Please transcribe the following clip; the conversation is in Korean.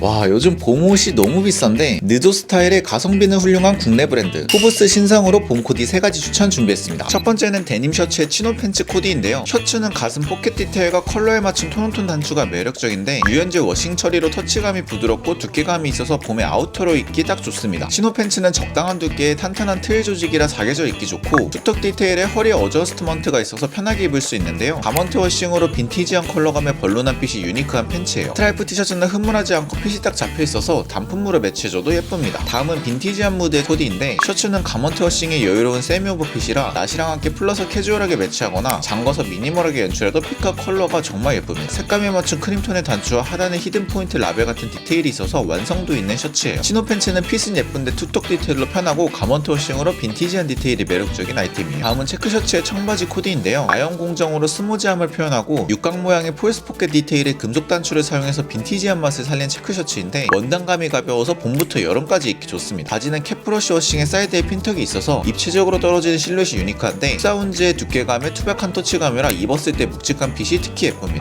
와 요즘 봄옷이 너무 비싼데 느조 스타일의 가성비는 훌륭한 국내 브랜드. 후브스 신상으로 봄 코디 3가지 추천 준비했습니다. 첫 번째는 데님 셔츠의 치노 팬츠 코디인데요. 셔츠는 가슴 포켓 디테일과 컬러에 맞춘 톤온톤 단추가 매력적인데 유연제 워싱 처리로 터치감이 부드럽고 두께감이 있어서 봄에 아우터로 입기 딱 좋습니다. 치노 팬츠는 적당한 두께의 탄탄한 트일 조직이라 사계절 입기 좋고 투턱 디테일에 허리 어저스트먼트가 있어서 편하게 입을 수 있는데요. 가먼트 워싱으로 빈티지한 컬러감의 벌룬한 핏이 유니크한 팬츠예요. 스트라이프 티셔츠는 흐물하지 않고 핏이 딱 잡혀 있어서 단품으로 매치해줘도 예쁩니다. 다음은 빈티지한 무드의 코디인데 셔츠는 가먼트 워싱의 여유로운 세미 오버 핏이라 나시랑 함께 플러서 캐주얼하게 매치하거나 잠궈서 미니멀하게 연출해도 핏과 컬러가 정말 예쁩니다. 색감에 맞춘 크림톤의 단추와 하단에 히든 포인트 라벨 같은 디테일이 있어서 완성도 있는 셔츠예요. 치노 팬츠는 핏은 예쁜데 투턱 디테일로 편하고 가먼트 워싱으로 빈티지한 디테일이 매력적인 아이템이에요. 다음은 체크 셔츠의 청바지 코디인데요. 아연 공정으로 스무지함을 표현하고 육각 모양의 포이스 포켓 디테일의 금속 단추를 사용해서 빈티지한 맛을 살린 체크 셔츠 인데 원단감이 가벼워서 봄부터 여름까지 입기 좋습니다. 바지는 캐프러쉬 워싱에 사이드에 핀턱이 있어서 입체적으로 떨어지는 실루엣이 유니크한데 사운즈의 두께감에 투박한 터치감이라 입었을 때 묵직한 핏이 특히 예쁩니다.